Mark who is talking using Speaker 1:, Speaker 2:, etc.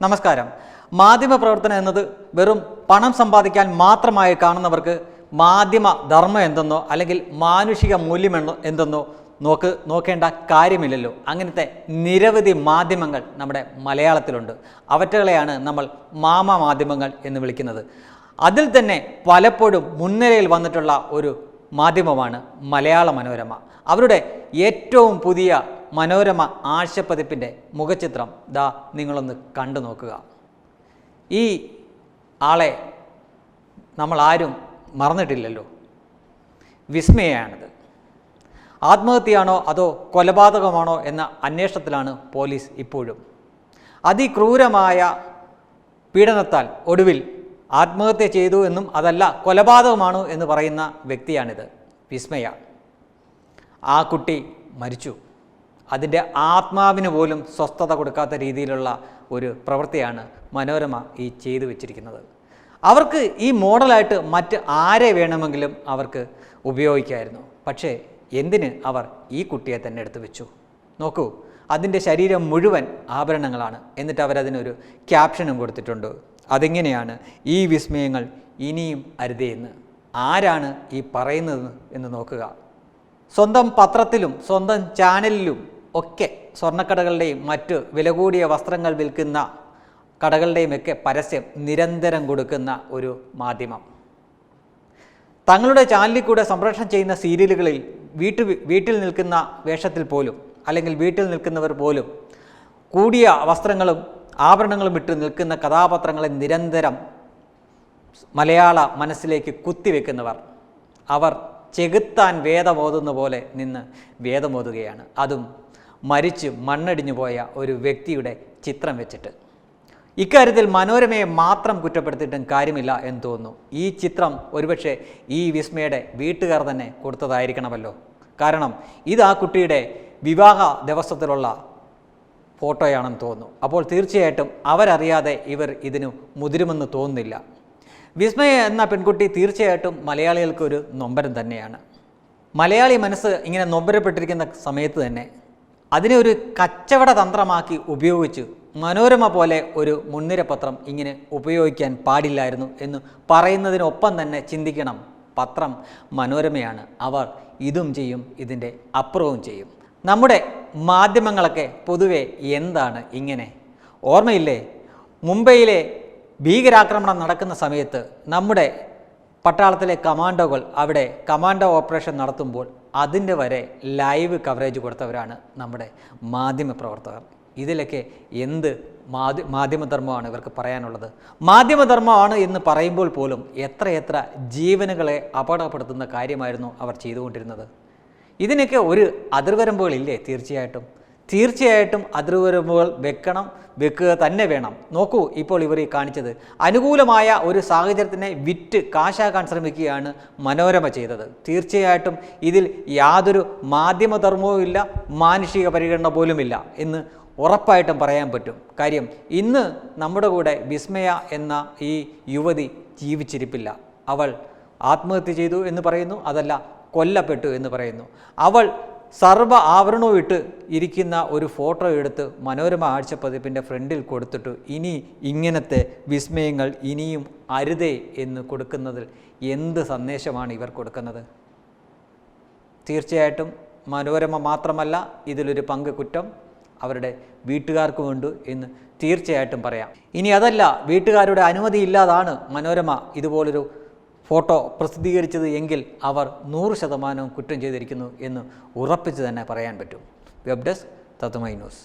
Speaker 1: നമസ്കാരം. മാധ്യമ പ്രവർത്തനം എന്നത് വെറും പണം സമ്പാദിക്കാൻ മാത്രമായി കാണുന്നവർക്ക് മാധ്യമ ധർമ്മം എന്തെന്നോ അല്ലെങ്കിൽ മാനുഷിക മൂല്യം എന്തെന്നോ നോക്ക് നോക്കേണ്ട കാര്യമില്ലല്ലോ. അങ്ങനത്തെ നിരവധി മാധ്യമങ്ങൾ നമ്മുടെ മലയാളത്തിലുണ്ട്. അവറ്റകളെയാണ് നമ്മൾ മാമ മാധ്യമങ്ങൾ എന്ന് വിളിക്കുന്നത്. അതിൽ തന്നെ പലപ്പോഴും മുൻനിരയിൽ വന്നിട്ടുള്ള ഒരു മാധ്യമമാണ് മലയാള മനോരമ. അവരുടെ ഏറ്റവും പുതിയ മനോരമ ആഴ്ചപ്പതിപ്പിന്റെ മുഖചിത്രം ദാ നിങ്ങളൊന്ന് കണ്ടു നോക്കുക. ഈ ആളെ നമ്മൾ ആരും മറന്നിട്ടില്ലല്ലോ. വിസ്മയാണിത് ആത്മഹത്യയാണോ അതോ കൊലപാതകമാണോ എന്ന അന്വേഷണത്തിലാണ് പോലീസ് ഇപ്പോഴും. അതിക്രൂരമായ പീഡനത്താൽ ഒടുവിൽ ആത്മഹത്യ ചെയ്തു എന്നും അതല്ല കൊലപാതകമാണ് എന്ന് പറയുന്ന വ്യക്തിയാണിത്. വിസ്മയ. ആ കുട്ടി മരിച്ചു. അതിന്റെ ആത്മാവിന് പോലും സ്വസ്ഥത കൊടുക്കാത്ത രീതിയിലുള്ള ഒരു പ്രവൃത്തിയാണ് മനോരമ ഈ ചെയ്തു വെച്ചിരിക്കുന്നത്. അവർക്ക് ഈ മോഡലായിട്ട് മറ്റ് ആരെ വേണമെങ്കിലും അവർക്ക് ഉപയോഗിക്കായിരുന്നു. പക്ഷേ എന്തിന് അവർ ഈ കുട്ടിയെ തന്നെ എടുത്തു വെച്ചു? നോക്കൂ അതിന്റെ ശരീരം മുഴുവൻ ആഭരണങ്ങളാണ്. എന്നിട്ട് അവരതിനൊരു ക്യാപ്ഷനും കൊടുത്തിട്ടുണ്ട്. അതെങ്ങനെയാണ് ഈ വിസ്മയങ്ങൾ ഇനിയും അരുതേന്ന് ആരാണ് ഈ പറയുന്നത് എന്ന് നോക്കുക. സ്വന്തം പത്രത്തിലും സ്വന്തം ചാനലിലും ഒക്കെ സ്വർണക്കടകളുടെയും മറ്റ് വില കൂടിയ വസ്ത്രങ്ങൾ വിൽക്കുന്ന കടകളുടെയും ഒക്കെ പരസ്യം നിരന്തരം കൊടുക്കുന്ന ഒരു മാധ്യമം. തങ്ങളുടെ ചാനലിൽ കൂടെ സംപ്രേഷണം ചെയ്യുന്ന സീരിയലുകളിൽ വീട്ടു വീട്ടിൽ നിൽക്കുന്ന വേഷത്തിൽ പോലും അല്ലെങ്കിൽ വീട്ടിൽ നിൽക്കുന്നവർ പോലും കൂടിയ വസ്ത്രങ്ങളും ആഭരണങ്ങളും ഇട്ട് നിൽക്കുന്ന കഥാപാത്രങ്ങളെ നിരന്തരം മലയാള മനസ്സിലേക്ക് കുത്തിവെക്കുന്നവർ അവർ ചെകുത്താൻ വേദമോതുന്ന പോലെ നിന്ന് വേദമോതുകയാണ്. അതും മരിച്ച് മണ്ണടിഞ്ഞു പോയ ഒരു വ്യക്തിയുടെ ചിത്രം വെച്ചിട്ട്. ഇക്കാര്യത്തിൽ മനോരമയെ മാത്രം കുറ്റപ്പെടുത്തിയിട്ടും കാര്യമില്ല എന്ന് തോന്നുന്നു. ഈ ചിത്രം ഒരുപക്ഷെ ഈ വിസ്മയുടെ വീട്ടുകാർ തന്നെ കൊടുത്തതായിരിക്കണമല്ലോ. കാരണം ഇത് ആ കുട്ടിയുടെ വിവാഹ ദിവസത്തിലുള്ള ഫോട്ടോയാണെന്ന് തോന്നുന്നു. അപ്പോൾ തീർച്ചയായിട്ടും അവരറിയാതെ ഇവർ ഇതിനു മുതിരുമെന്ന് തോന്നുന്നില്ല. വിസ്മയ എന്ന പെൺകുട്ടി തീർച്ചയായിട്ടും മലയാളികൾക്ക് ഒരു നൊമ്പരം തന്നെയാണ്. മലയാളി മനസ്സ് ഇങ്ങനെ നൊമ്പരപ്പെട്ടിരിക്കുന്ന സമയത്ത് തന്നെ അതിനെ ഒരു കച്ചവട തന്ത്രമാക്കി ഉപയോഗിച്ച് മനോരമ പോലെ ഒരു മുൻനിര പത്രം ഇങ്ങനെ ഉപയോഗിക്കാൻ പാടില്ലായിരുന്നു എന്ന് പറയുന്നതിനൊപ്പം തന്നെ ചിന്തിക്കണം. പത്രം മനോരമയാണ്. അവർ ഇതും ചെയ്യും ഇതിന്റെ അപ്പുറവും ചെയ്യും. നമ്മുടെ മാധ്യമങ്ങളൊക്കെ പൊതുവെ എന്താണ് ഇങ്ങനെ? ഓർമ്മയില്ലേ? മുംബൈയിലെ ഭീകരാക്രമണം നടക്കുന്ന സമയത്ത് നമ്മുടെ പട്ടാളത്തിലെ കമാൻഡോകൾ അവിടെ കമാൻഡോ ഓപ്പറേഷൻ നടത്തുമ്പോൾ അതിന്റെ വരെ ലൈവ് കവറേജ് കൊടുത്തവരാണ് നമ്മുടെ മാധ്യമ പ്രവർത്തകർ. ഇതിലൊക്കെ എന്ത് മാധ്യ മാധ്യമധർമ്മമാണ് ഇവർക്ക് പറയാനുള്ളത്? മാധ്യമധർമ്മമാണ് എന്ന് പറയുമ്പോൾ പോലും എത്രയെത്ര ജീവനുകളെ അപകടപ്പെടുത്തുന്ന കാര്യമായിരുന്നു അവർ ചെയ്തുകൊണ്ടിരുന്നത്. ഇതിനൊക്കെ ഒരു അതിർവരമ്പുകളില്ലേ തീർച്ചയായിട്ടും? തീർച്ചയായിട്ടും അതിർവരമ്പുകൾ വെക്കണം വെക്കുക തന്നെ വേണം. നോക്കൂ ഇപ്പോൾ ഇവർ ഈ കാണിച്ചത്. അനുകൂലമായ ഒരു സാഹചര്യത്തിനെ വിറ്റ് കാശാക്കാൻ ശ്രമിക്കുകയാണ് മനോരമ ചെയ്തത്. തീർച്ചയായിട്ടും ഇതിൽ യാതൊരു മാധ്യമധർമ്മവും ഇല്ല മാനുഷിക പരിഗണന പോലുമില്ല എന്ന് ഉറപ്പായിട്ടും പറയാൻ പറ്റും. കാര്യം ഇന്ന് നമ്മുടെ കൂടെ വിസ്മയ എന്ന ഈ യുവതി ജീവിച്ചിരിപ്പില്ല. അവൾ ആത്മഹത്യ ചെയ്തു എന്ന് പറയുന്നു അതല്ല കൊല്ലപ്പെട്ടു എന്ന് പറയുന്നു. അവൾ സർവ ആവരണവും ഇട്ട് ഇരിക്കുന്ന ഒരു ഫോട്ടോ എടുത്ത് മനോരമ ആഴ്ചപ്പതിപ്പിന്റെ ഫ്രണ്ടിൽ കൊടുത്തിട്ട് ഇനി ഇങ്ങനത്തെ വിസ്മയങ്ങൾ ഇനിയും അരുതേ എന്ന് കൊടുക്കുന്നതിൽ എന്ത് സന്ദേശമാണ് ഇവർ കൊടുക്കുന്നത്? തീർച്ചയായിട്ടും മനോരമ മാത്രമല്ല ഇതിലൊരു പങ്ക് കുറ്റം അവരുടെ വീട്ടുകാർക്കുമുണ്ട് എന്ന് തീർച്ചയായിട്ടും പറയാം. ഇനി അതല്ല വീട്ടുകാരുടെ അനുമതി ഇല്ലാതാണ് മനോരമ ഇതുപോലൊരു ഫോട്ടോ പ്രസിദ്ധീകരിച്ചത് എങ്കിൽ അവർ നൂറ് ശതമാനവും കുറ്റം ചെയ്തിരിക്കുന്നു എന്ന് ഉറപ്പിച്ച് തന്നെ പറയാൻ പറ്റും. വെബ് ഡെസ്ക് തത്തുമൈ ന്യൂസ്.